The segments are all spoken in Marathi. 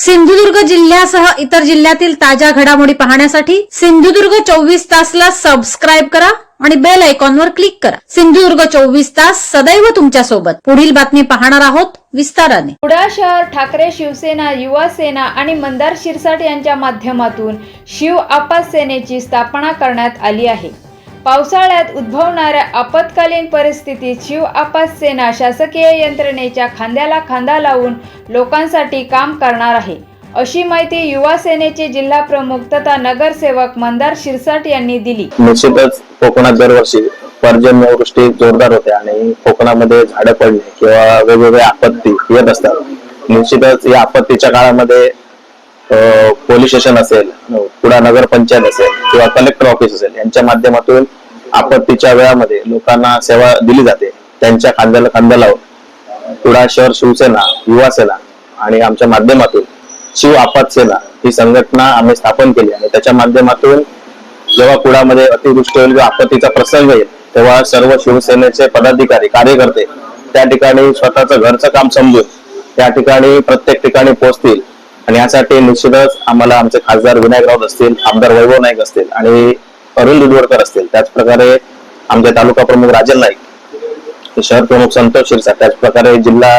सिंधुदुर्ग जिल्ह्यासह इतर जिल्ह्यातील ताज्या घडामोडी पाहण्यासाठी सिंधुदुर्ग चोवीस तासला सबस्क्राईब करा आणि बेल आयकॉनवर क्लिक करा. सिंधुदुर्ग चोवीस तास सदैव तुमच्यासोबत पुढील बातमी पाहणार आहोत विस्ताराने. कुडाळ शहर ठाकरे शिवसेना युवा सेना आणि मंदार शिरसाट यांच्या माध्यमातून शिव आपा सेनेची स्थापना करण्यात आली आहे. पावसाळ्यात उद्भवणाऱ्या आपत्कालीन परिस्थितीत शिव आपत सेना शासकीय यंत्रणेच्या खांद्याला खांदा लावून लोकांसाठी काम करणार आहे. अशी माहिती युवा सेनेचे जिल्हा प्रमुख तथा नगरसेवक मंदार शिरसाट यांनी दिली. निश्चितच कोकणात दरवर्षी पर्जन्यवृष्टी जोरदार होते आणि कोकणामध्ये झाडं पडणे किंवा वेगवेगळ्या आपत्ती येत असतात. निश्चितच या आपत्तीच्या काळामध्ये अं, पोलीस स्टेशन असेल कुडा नगर पंचायत असेल किंवा कलेक्टर ऑफिस असेल यांच्या माध्यमातून आपत्तीच्या वेळामध्ये लोकांना सेवा दिली जाते. त्यांच्या खांद्याला खांदा लावून कुडा शहर शिवसेना युवा सेना आणि आमच्या माध्यमातून शिव आपात सेना ही संघटना आम्ही स्थापन केली आणि त्याच्या माध्यमातून जेव्हा कुडामध्ये अतिवृष्टी होईल किंवा आपत्तीचा प्रसंग येईल तेव्हा सर्व शिवसेनेचे पदाधिकारी कार्यकर्ते त्या ठिकाणी स्वतःचं घरचं काम समजून त्या ठिकाणी प्रत्येक ठिकाणी पोहोचतील. आणि यासाठी निश्चितच आम्हाला आमचे खासदार विनायक राऊत असतील आमदार वैभव नाईक असतील आणि अरुण दुधवडकर असतील. त्याचप्रकारे आमचे तालुका प्रमुख राजन नाईक शहर प्रमुख संतोष शिरसा त्याचप्रकारे जिल्हा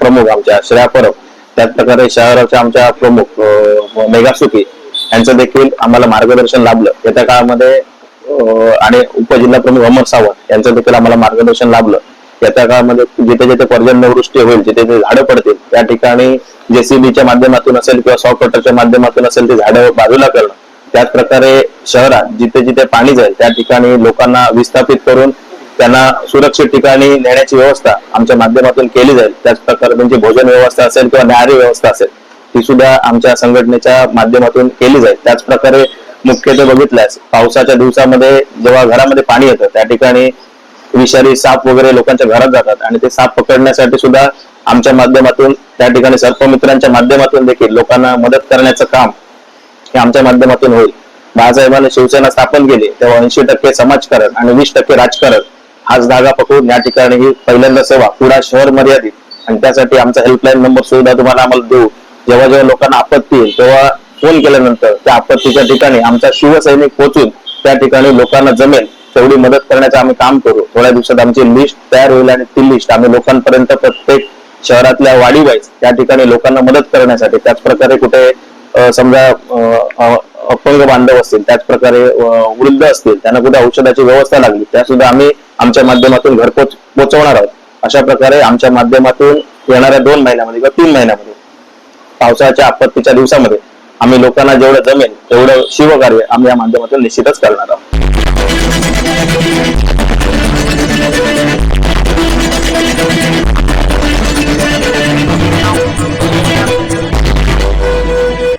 प्रमुख आमच्या श्रेया परब त्याचप्रकारे शहराच्या आमच्या प्रमुख मेघासुकी मेघा सुखी यांचं देखील आम्हाला मार्गदर्शन लाभलं. येत्या काळामध्ये आणि उपजिल्हा प्रमुख अमर सावंत यांचं देखील आम्हाला मार्गदर्शन लाभलं. येत्या काळामध्ये जिथे जिथे पर्जन्यवृष्टी होईल जिथे जिथे झाडं पडतील त्या ठिकाणी जेसीबीच्या माध्यमातून असेल किंवा सॉफ्ट वॉटरच्या माध्यमातून असेल ते झाडं बाजूला करणं. त्याच प्रकारे शहरात जिथे जिथे पाणी जाईल त्या ठिकाणी लोकांना विस्थापित करून त्यांना सुरक्षित ठिकाणी नेण्याची व्यवस्था आमच्या माध्यमातून केली जाईल. त्याच प्रकारे त्यांची भोजन व्यवस्था असेल किंवा न्याहारी व्यवस्था असेल ती सुद्धा आमच्या संघटनेच्या माध्यमातून केली जाईल. त्याच प्रकारे मुख्यत्वे बघितल्यास पावसाच्या दिवसामध्ये जेव्हा घरामध्ये पाणी येतं त्या ठिकाणी विषारी साप वगैरे लोकांच्या घरात जातात. आणि ते साप पकडण्यासाठी सुद्धा आमच्या माध्यमातून त्या ठिकाणी सर्पमित्रांच्या माध्यमातून देखील लोकांना मदत करण्याचं काम हे आमच्या माध्यमातून होईल. बाळासाहेबांनी शिवसेना स्थापन केली तेव्हा ऐंशी टक्के समाजकारण आणि वीस टक्के राजकारण हाच धागा पकडून या ठिकाणी ही पहिल्यांदा सेवा पुढा शहर मर्यादित. आणि त्यासाठी आमचा हेल्पलाईन नंबर सुविधा तुम्हाला आम्हाला देऊ. जेव्हा जेव्हा लोकांना आपत्ती येईल तेव्हा फोन केल्यानंतर त्या आपत्तीच्या ठिकाणी आमचा शिवसैनिक पोहोचून त्या ठिकाणी लोकांना जमेल. तेवढी मदत करण्याचं आम्ही काम करू. थोड्या दिवसात आमची लिस्ट तयार होईल आणि ती लिस्ट आम्ही लोकांपर्यंत प्रत्येक शहरातल्या वाडी वाईज त्या ठिकाणी लोकांना मदत करण्यासाठी त्याच प्रकारे कुठे समजा अपंग बांधव असतील त्याच प्रकारे वृद्ध असतील त्यांना कुठे औषधाची व्यवस्था लागली त्या सुद्धा आम्ही आमच्या माध्यमातून घरपोच पोहोचवणार आहोत. अशा प्रकारे आमच्या माध्यमातून येणाऱ्या दोन महिन्यामध्ये किंवा तीन महिन्यामध्ये पावसाच्या आपत्तीच्या दिवसामध्ये आम्ही लोकांना जेवढं जमेल तेवढं शिवकार्य आम्ही या माध्यमातून निश्चितच करणार आहोत.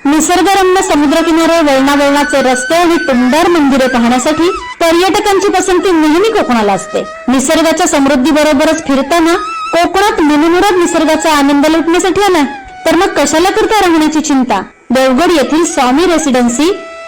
निसर्गरम्य समुद्रकिनारे वळणावळणाचे रस्ते आणि टुमदार मंदिरे पाहण्यासाठी पर्यटकांची पसंती नेहमी कोकणाला असते. निसर्गाच्या समृद्धी बरोबरच फिरताना कोकणात मनमुराद निसर्गाचा आनंद लुटण्यासाठी आला तर मग कशाला करता राहण्याची चिंता? देवगड येथील Swami residency